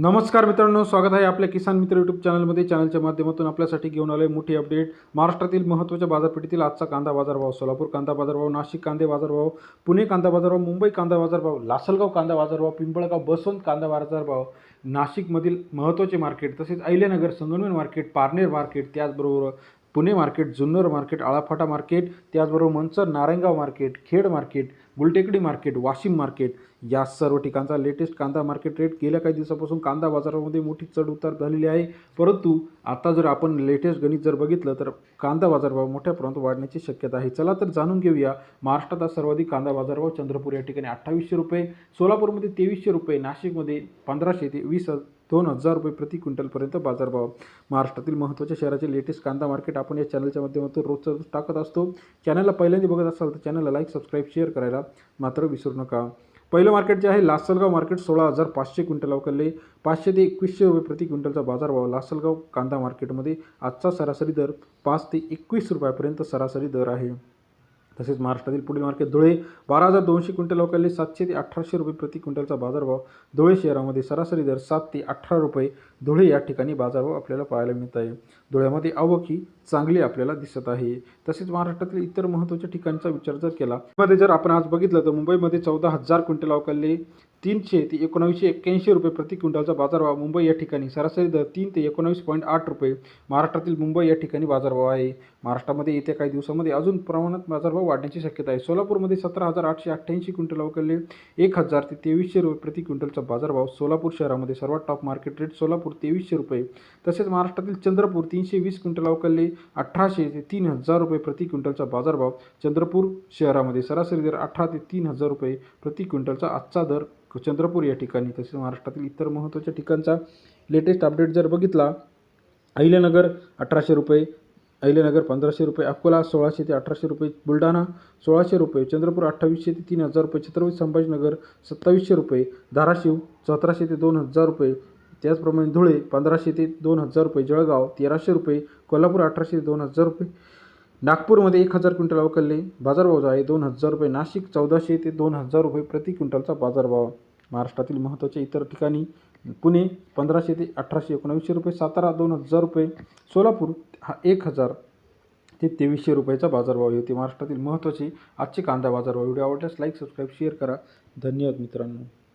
नमस्कार मित्रांनो स्वागत आहे आपल्या किसान मित्र यूट्यूब चॅनलमध्ये. चॅनलच्या माध्यमातून आपल्यासाठी घेऊन आले मोठी अपडेट महाराष्ट्रातील महत्त्वाच्या बाजारपेठेतील आजचा कांदा बाजारभाव सोलापूर कांदा बाजारभाव नाशिक कांदे बाजारभाव पुणे कांदा बाजारभाव मुंबई कांदा बाजारभाव लासलगाव कांदा बाजारभाव पिंपळगाव बसवंत कांदा बाजारभाव नाशिकमधील महत्त्वाचे मार्केट तसेच अहिल्यानगर संगमनेर मार्केट पारनेर मार्केट त्याचबरोबर Pune market Junnar market Alaphata market त्याचबरोबर Manchar Narayangaon market Khed market Gultekdi market Washim market या सर्व ठिकाणचा लेटेस्ट कांदा मार्केट रेट गेल्या काही दिवसापासून कांदा बाजारामध्ये मोठी चढउतार झालेली आहे. परंतु आता जर आपण लेटेस्ट गणित जर बघितलं तर कांदा बाजारभाव मोठ्या प्रमाणात वाढण्याची शक्यता आहे. चला तर जाणून घेऊया महाराष्ट्रात आज सर्वाधिक कांदा बाजारभाव चंद्रपूर या ठिकाणी अठ्ठावीसशे रुपये सोलापूरमध्ये तेवीसशे रुपये नाशिकमध्ये पंधराशे ते वीस दोन हजार रुपये प्रति क्विंटलपर्यंत बाजारभाव. महाराष्ट्रातील महत्त्वाच्या शहराचे लेटेस्ट कांदा मार्केट आपण या चॅनलच्या माध्यमातून रोजचा रोज टाकत असतो. चॅनलला पहिल्यांदा बघत असाल तर चॅनलला लाईक सबस्क्राईब शेअर करायला मात्र विसरू नका. पहिलं मार्केट जे आहे लासलगाव मार्केट सोळा हजार पाचशे क्विंटल अवकलले पाचशे ते एकवीसशे रुपये प्रति क्विंटलचा बाजारभाव लासलगाव कांदा मार्केटमध्ये आजचा सरासरी दर पाच ते एकवीस रुपयापर्यंत सरासरी दर आहे. तसेच महाराष्ट्रातील पुढील मार्केट धुळे बारा हजार दोनशे क्विंटल अवकाले सातशे ते अठराशे रुपये प्रति क्विंटलचा बाजारभाव धुळे शहरामध्ये सरासरी दर सात ते अठरा रुपये. धुळे या ठिकाणी बाजारभाव आपल्याला पाहायला मिळत आहे. धुळ्यामध्ये आवक ही चांगली आपल्याला दिसत आहे. तसेच महाराष्ट्रातील इतर महत्त्वाच्या ठिकाणचा विचार जर केला मध्ये जर आपण आज बघितलं तर मुंबईमध्ये चौदा हजार क्विंटल अवकाले तीनशे ते एकोणावीसशे एक्क्याऐंशी रुपये प्रति क्विंटलचा बाजारभाव मुंबई या ठिकाणी सरासरी दर तीन ते एकोणावीस पॉईंट आठ रुपये. महाराष्ट्रातील मुंबई या ठिकाणी बाजारभाव आहे. महाराष्ट्रामध्ये येत्या काही दिवसामध्ये अजून प्रमाणात बाजारभाव वाढण्याची शक्यता आहे. सोलापूरमध्ये सतरा हजार आठशे अठ्ठ्याऐंशी क्विंटल अवकलले. एक हजार ते तेवीसशे रुपये प्रति क्विंटलचा बाजारभाव सोलापूर शहरामध्ये सर्वात टॉप मार्केट रेट सोलापूर तेवीसशे रुपये. तसेच महाराष्ट्रातील चंद्रपूर तीनशे वीस क्विंटल अवकलले. अठराशे ते तीन हजार रुपये प्रति क्विंटलचा बाजारभाव चंद्रपूर शहरामध्ये सरासरी दर अठरा ते तीन हजार रुपये प्रति क्विंटलचा आजचा दर चंद्रपूर या ठिकाणी तसेच महाराष्ट्रातील इतर महत्त्वाच्या ठिकाणचा लेटेस्ट अपडेट जर बघितला अहिल्यानगर अठराशे रुपये अहिल्यानगर पंधराशे रुपये अकोला सोळाशे ते अठराशे रुपये बुलढाणा सोळाशे रुपये चंद्रपूर अठ्ठावीसशे ते तीन हजार रुपये छत्रपती संभाजीनगर सत्तावीसशे रुपये धाराशिव सतराशे ते दोन हजार रुपये त्याचप्रमाणे धुळे पंधराशे ते दोन हजार रुपये जळगाव तेराशे रुपये कोल्हापूर अठराशे ते दोन हजार रुपये. नागपूरमध्ये एक हजार क्विंटल अवकलले बाजारभाव जो आहे दोन हजार रुपये नाशिक चौदाशे ते दोन हजार रुपये प्रति क्विंटलचा बाजारभाव. महाराष्ट्रातील महत्त्वाच्या इतर ठिकाणी पुणे पंधराशे ते अठराशे एकोणावीसशे रुपये सातारा दोन हजार रुपये सोलापूर हा एक हजार ते तेवीसशे रुपयाचा बाजारभाव होते महाराष्ट्रातील महत्त्वाचे आजचे कांदा बाजारभाव. व्हिडिओ आवडल्यास लाईक सबस्क्राईब शेअर करा. धन्यवाद मित्रांनो.